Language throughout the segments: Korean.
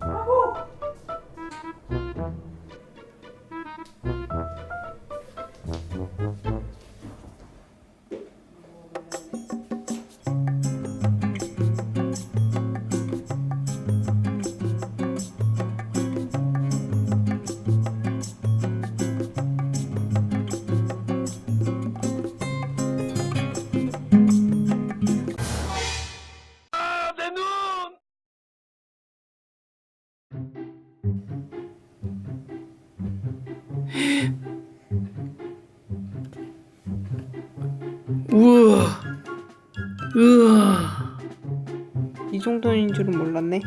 아이고. 우와. 우와. 이 정도인 줄은 몰랐네.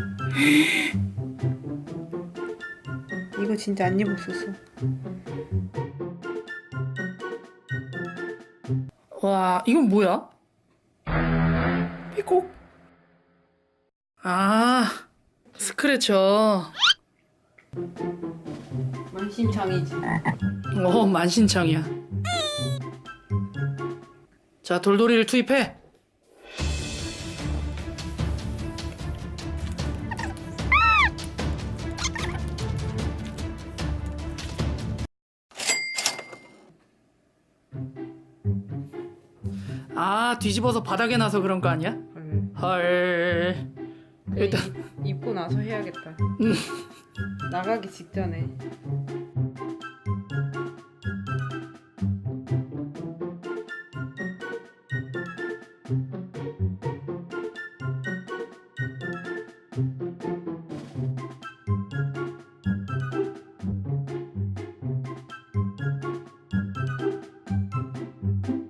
이거 진짜 안 입었었어. 와, 이건 뭐야? 삐꼭. 아, 스크래쳐. 만신창이지. 어, 만신창이야. 자, 돌돌이를 투입해. 아, 뒤집어서 바닥에 놔서 그런 거 아니야? 헐. 일단 입고 나서 해야겠다. 나가기 직전에.